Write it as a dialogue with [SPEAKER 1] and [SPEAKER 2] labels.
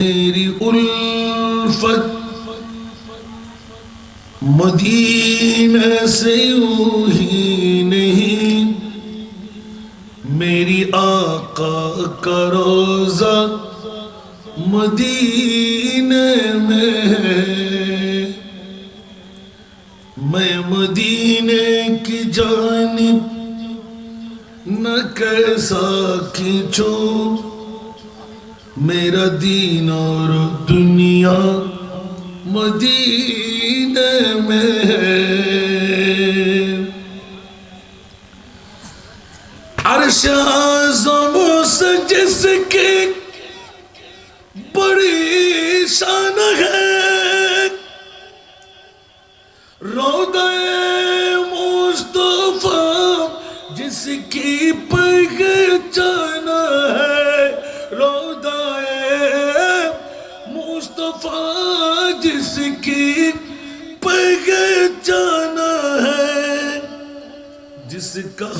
[SPEAKER 1] میری الفت مدینہ سے یوں ہی نہیں۔ میری آقا کا روزہ مدینہ میں ہے۔ میں مدینے کی جانب نہ کیسا کھینچوں میرا دین اور دنیا مدینہ میں ہے۔ عرش اعظم سے جس کی بڑی شان ہے۔ روضہ مصطفیٰ جس کی پہچان مصطفیٰ جس کی پہچان ہے جس کا